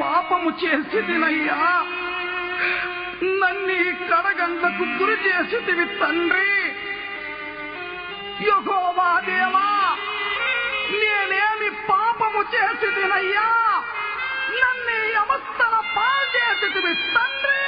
పాపము చేసిదినయ్యా నన్ను కడగంటకు కడగండ్లకు గురి చేసిదివి తండ్రి. యెహోవా దేవా నేనేమి పాపము చేసిదినయ్యా నన్ను ఈ అవస్థల పాలు చేసిదివి తండ్రి.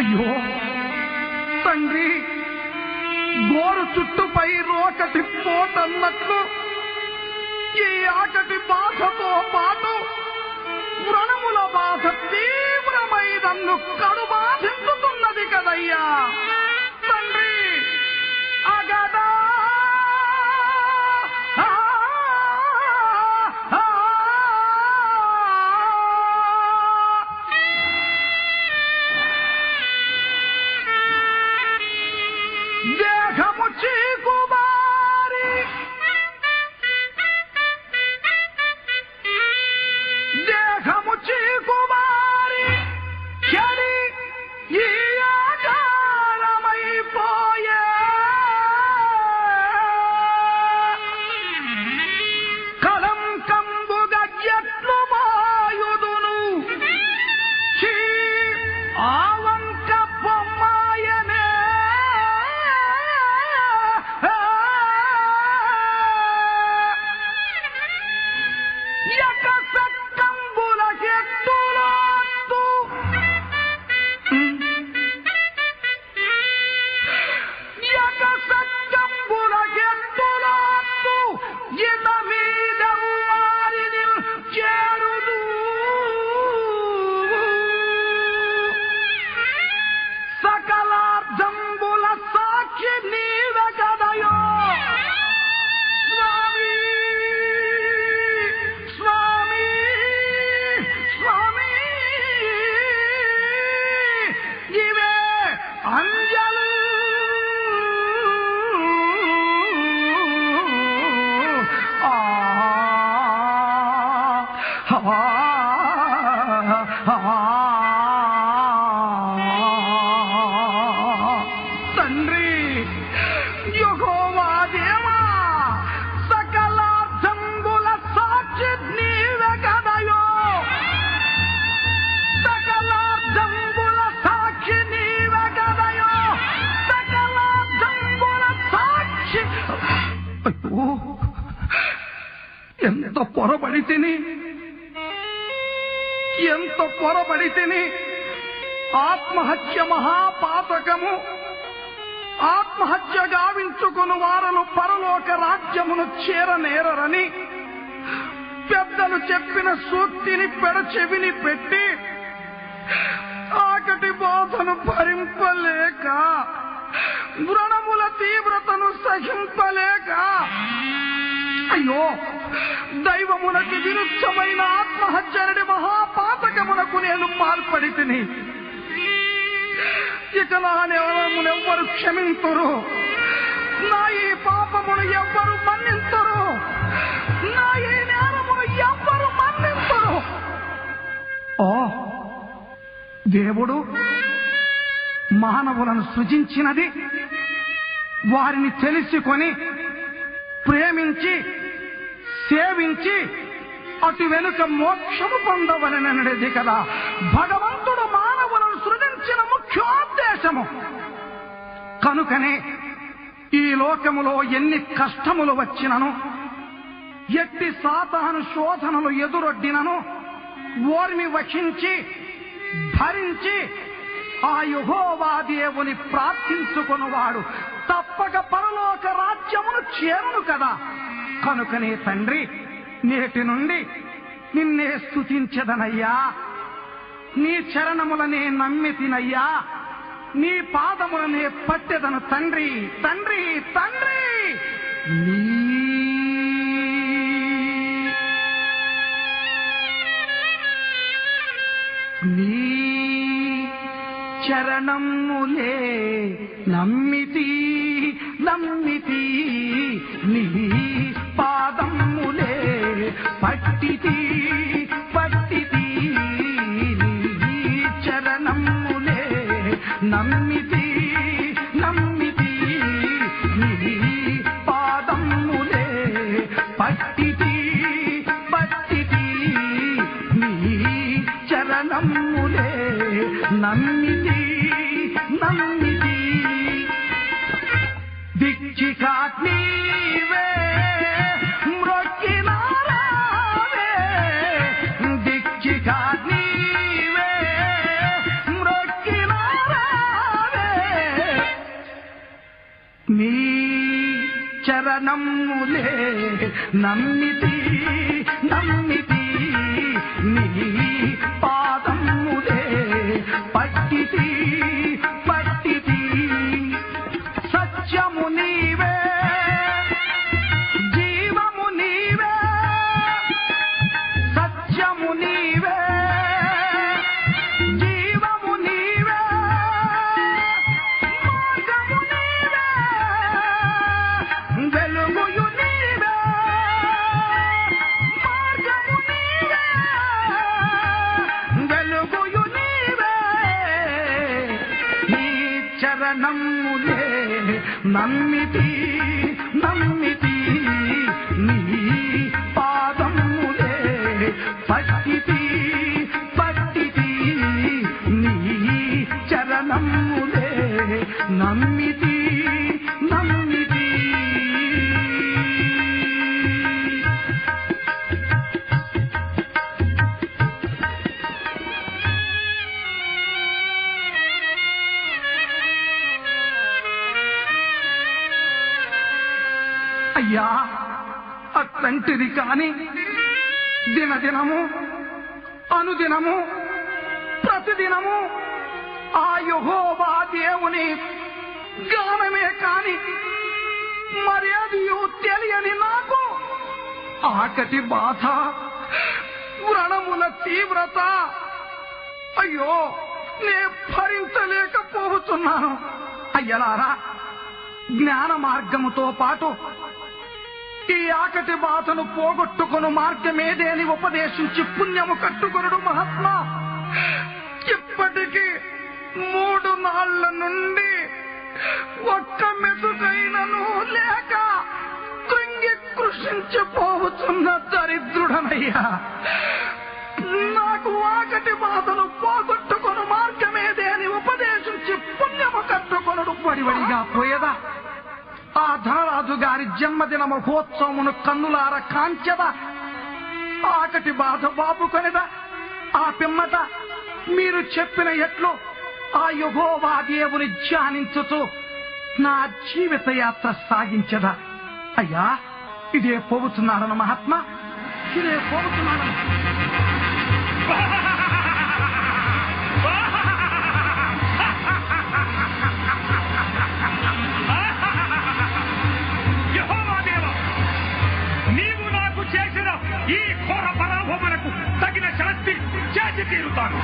అయ్యో తండ్రి గోరు చుట్టుపై రోకటి పోటన్నట్లు ఈ ఆకటి బాధతో పాటు వ్రణముల బాధ తీవ్రమైదన్ను కడు బాధించుతున్నది కదయ్యా. ఎంత పొరబడి తిని ఎంత పొరబడి తిని ఆత్మహత్య మహాపాతకము ఆత్మహత్య గావించుకుని వారలు పరలోక రాజ్యమును చేరనేరని పెద్దలు చెప్పిన సూక్తిని పెడచెవిని పెట్టి ఆకటి బోధను భరింపలేక వ్రణముల తీవ్రతను సహింపలేక అయ్యో! దైవమునకు విరుద్ధమైన ఆత్మహత్యనడి మహాపాతకమునకు నేను పాల్పడి తిని ఇక నానెవరమునెవ్వరు క్షమింతురు. నా ఈ పాపమును ఎవ్వరు మన్నింతురు. నా ఈ నేరమును ఎవ్వరు మన్నింతురు. ఓ దేవుడు మానవులను సృజించినది వారిని తెలుసుకొని ప్రేమించి సేవించి అటు వెనుక మోక్షము పొందవలనది కదా. భగవంతుడు మానవులను సృజించిన ముఖ్యోద్దేశము. కనుకనే ఈ లోకములో ఎన్ని కష్టములు వచ్చినను ఎట్టి సాతాను శోధనలు ఎదురొడ్డినను ఓర్మి వహించి భరించి ఆ యుహోవా దేవుని ప్రార్థించుకున్నవాడు తప్పక పరలోక రాజ్యమును చేరును కదా. కనుకనే తండ్రి నేటి నుండి నిన్నే స్థుతించదనయ్యా నీ చరణములనే నమ్మి తినయ్యా నీ పాదములనే పట్టెదను తండ్రి తండ్రి తండ్రి. నీ నీ చరణములే నమ్మితి నమ్మితి నీ ती శరణం నమ్మితి నమ్మి నమ్మితి నమ్మి అయ్యా అట్లాంటిది కాని దినదినము అనుదినము ప్రతిదినము ఆ యహోవా దేవుని గానమే కాని మర్యాదయు తెలియని నాకు ఆకటి బాధ వ్రణముల తీవ్రత. అయ్యో నే భరించలేకపోతున్నాను. అయ్యలారా జ్ఞాన మార్గముతో పాటు ఈ ఆకటి బాధను పోగొట్టుకును మార్గమేదే అని ఉపదేశించి పుణ్యము కట్టుకొనడు మహాత్మా. ఇప్పటికీ మూడు నాళ్ళ నుండి ఒక్క మెతుకైనను లేక కృంగి కృషించిపోవచ్చున్న దరిద్రుడనయ్యా. నాకు ఆకటి బాధను పోగొట్టుకొను మార్గమేదే అని ఉపదేశించి పుణ్యము కట్టుకొనడు వడివడిగా పోయేదా? ఆ ధనరాజు గారి జన్మదిన మహోత్సవమును కన్నులార కాంచెదా. ఆకటి బాధ బాపుకొనిద ఆ పిమ్మట మీరు చెప్పిన ఎట్లు ఆ యుగోవా దేవుని ధ్యానించుతూ నా జీవిత యాత్ర సాగించదా. అయ్యా ఇదే పోగుతున్నాడన మహాత్మా? ఇదే పోగుతున్నాడన. నీవు నాకు చేసిన ఈ ఘోర పరాభవనకు తగిన శాస్తి చేసి తీరుతాను.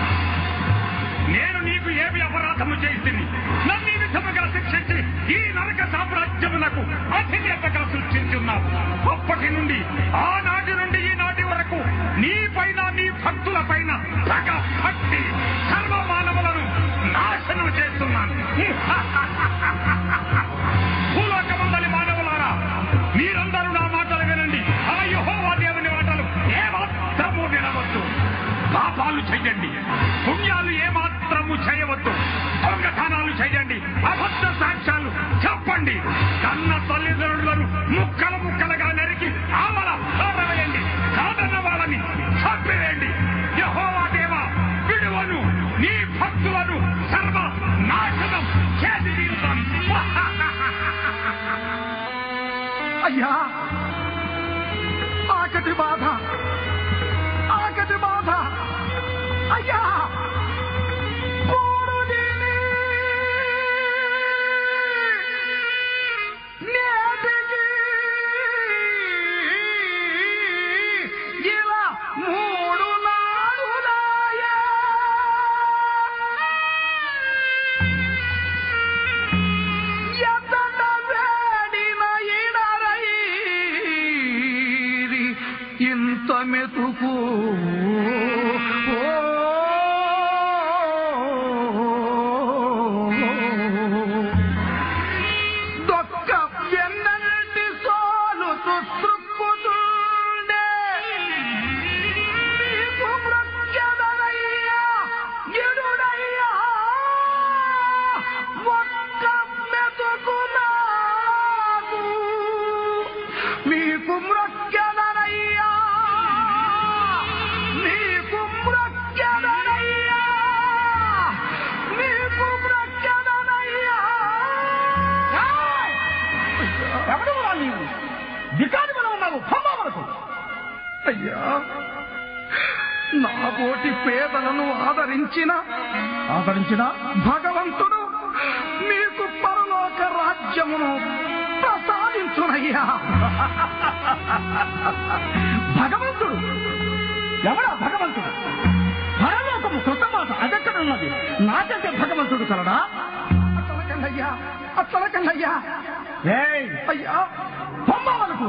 నేను నీకు ఏమి అపరాధము చేసింది నన్ను ఈ విధముగా శిక్షించి ఈ నరక సామ్రాజ్యమునకు అధినేతగా సృష్టించున్నావు. అప్పటి నుండి ఆనాటి నుండి ఈనాటి వరకు నీ పైన నీ భక్తుల పైన సగ భక్తి సర్వ మానవులను నాశనం చేస్తున్నాను. పాపాలు పుణ్యాలు ఏమాత్రము చేయవద్దు. దొంగతనాలు చేయండి. అబద్ధ సాక్ష్యాలు చెప్పండి. కన్న తల్లిదండ్రులను ముక్కలు ముక్కలుగా నరికి ఆమల పారవేయండి కాదన్న వాళ్ళని చంపివేయండి. యహోవా దేవా విడువను. నీ భక్తులను సర్వ నాశనం చేసి అయ్యా ఆకటి బాధ. అయ్యా Mr. అయ్యా నాబోటి పేదలను ఆదరించిన ఆదరించిన భగవంతుడు మీకు పరలోక రాజ్యమును ప్రసాదించునయ్యా. భగవంతుడు? ఎవడా భగవంతుడు? పరలోకము కొత్త మాట అదెక్కడున్నది? నాకంటే భగవంతుడు కలడా? అచ్చలకండయ్యా అచ్చలకండయ్యా అయ్యా. బొమ్మ వరకు!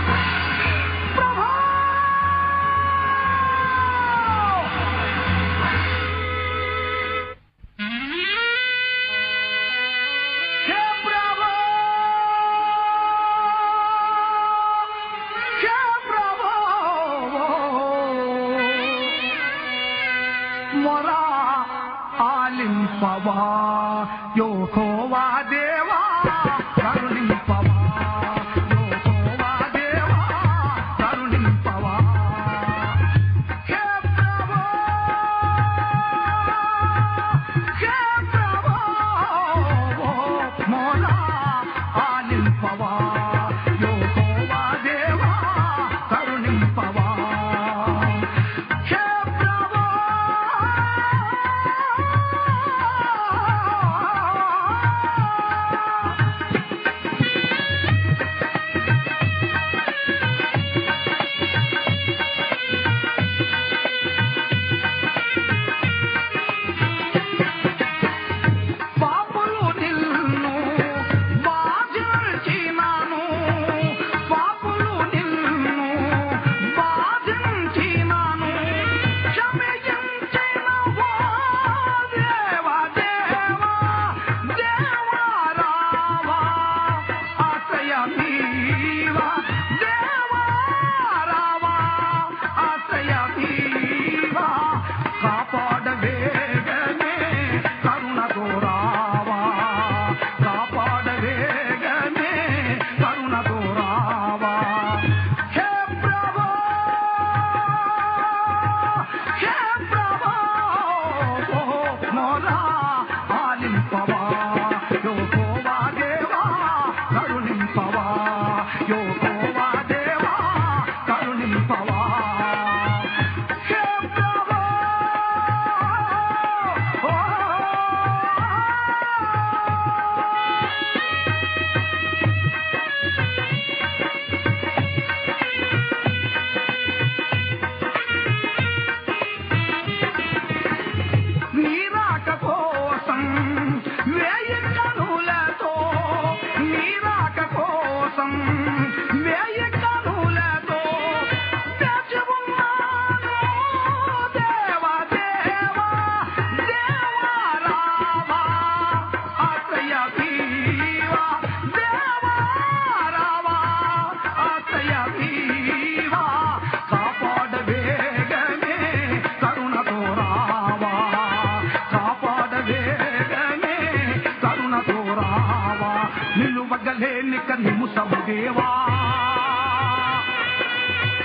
ప్రభుదేవా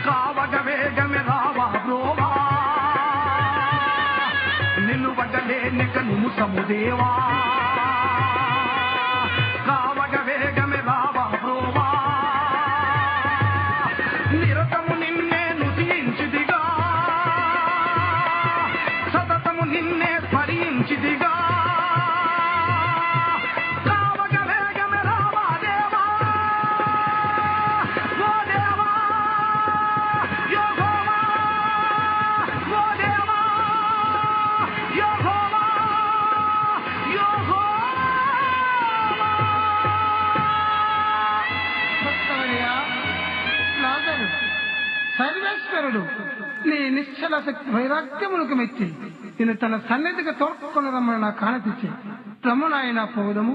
కావగ వేగమే రావా బ్రోవా నిలువగలే నిక నుము సముదేవా. ಅಗತ್ಯಮುಲಕ ಮೆಚ್ಚಿ ನಿನ್ನ ತನ್ನ ಸನ್ನಿಧಿಗೆ ತೋರ್ಪುಕೊಂಡು ನಮ್ಮನ್ನು ಕಾಣತಿಸಿ ತಮ್ಮನಾಯನ ಪೋದಮು